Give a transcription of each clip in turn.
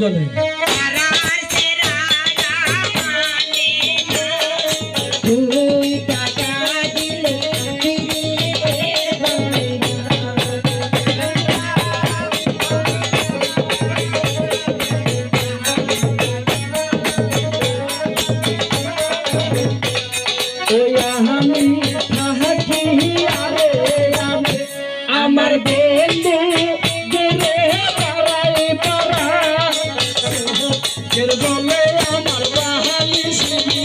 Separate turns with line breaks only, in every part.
না আমার বাহালি শুনি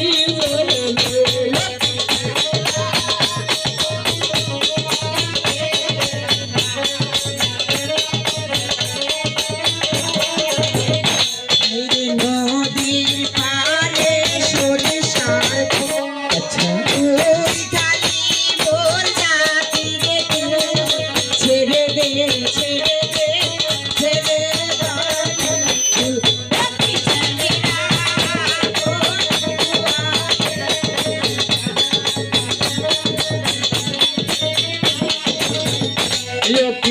Yeah.